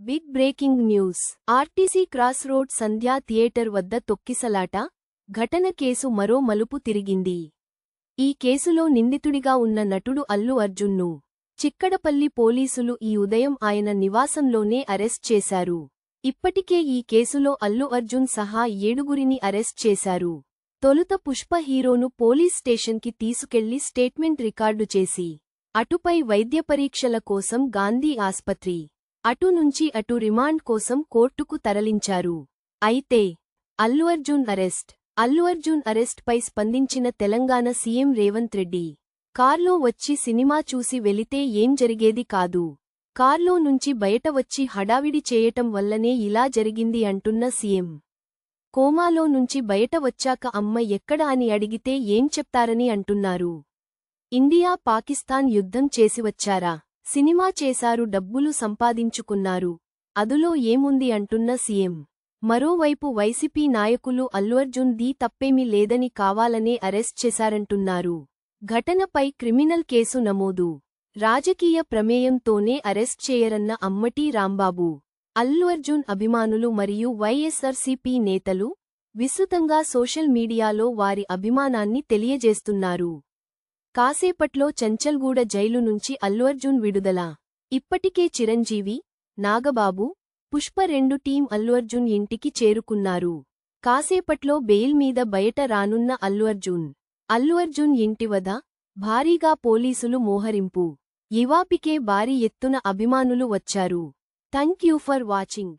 Big breaking news. RTC cross road Sandhya theatre వద్ద తొక్కిసలాట ఘటన కేసు మరో మలుపు తిరిగింది. ఈ కేసులో నిందితుడిగా ఉన్న నటుడు అల్లు అర్జున్ను చిక్కడపల్లి పోలీసులు ఈ ఉదయం ఆయన నివాసంలోనే అరెస్ట్ చేశారు. ఇప్పటికే ఈ కేసులో అల్లు అర్జున్ సహా ఏడుగురిని అరెస్ట్ చేశారు. తొలుత పుష్ప హీరోను పోలీస్ స్టేషన్కి తీసుకెళ్ళి స్టేట్మెంట్ రికార్డు చేసి అటుపై వైద్య పరీక్షల కోసం గాంధీ ఆస్పత్రి అటు నుంచి అటు రిమాండ్ కోసం కోర్టుకు తరలించారు. అయితే అల్లు అర్జున్ అరెస్ట్ అల్లు అర్జున్ అరెస్ట్పై స్పందించిన తెలంగాణ సీఎం రేవంత్ రెడ్డి కార్లో వచ్చి సినిమా చూసి వెళితే ఏం జరిగేది కాదు. కార్లో నుంచి బయట వచ్చి హడావిడి చేయటం వల్లనే ఇలా జరిగింది అంటున్న సీఎం. కోమాలో నుంచి బయట వచ్చాక అమ్మ ఎక్కడ అని అడిగితే ఏం చెప్తారని అంటున్నారు. ఇండియా పాకిస్తాన్ యుద్ధం చేసి వచ్చారా? సినిమా చేశారు డబ్బులు సంపాదించుకున్నారు. అదులో ఏముంది అంటున్న సీఎం. మరోవైపు వైసీపీ నాయకులు అల్లు అర్జున్ దీ తప్పేమీ లేదని కావాలనే అరెస్ట్ చేశారంటున్నారు. ఘటనపై క్రిమినల్ కేసు నమోదు. రాజకీయ ప్రమేయంతోనే అరెస్ట్ చేయరన్న అమ్మటి రాంబాబు. అల్లు అర్జున్ అభిమానులు మరియు వైఎస్ఆర్సీపీ నేతలు విస్తృతంగా సోషల్ మీడియాలో వారి అభిమానాన్ని తెలియజేస్తున్నారు. కాసేపట్లో చంచల్గూడ జైలు నుంచి అల్లు అర్జున్ విడుదల. ఇప్పటికే చిరంజీవి నాగబాబు పుష్ప రెండు టీం అల్లు అర్జున్ ఇంటికి చేరుకున్నారు. కాసేపట్లో బెయిల్ మీద బయట రానున్న అల్లు అర్జున్ అల్లు అర్జున్ భారీగా పోలీసులు మోహరింపు. ఇవాపికే భారీ ఎత్తున అభిమానులు వచ్చారు. Thank you for watching.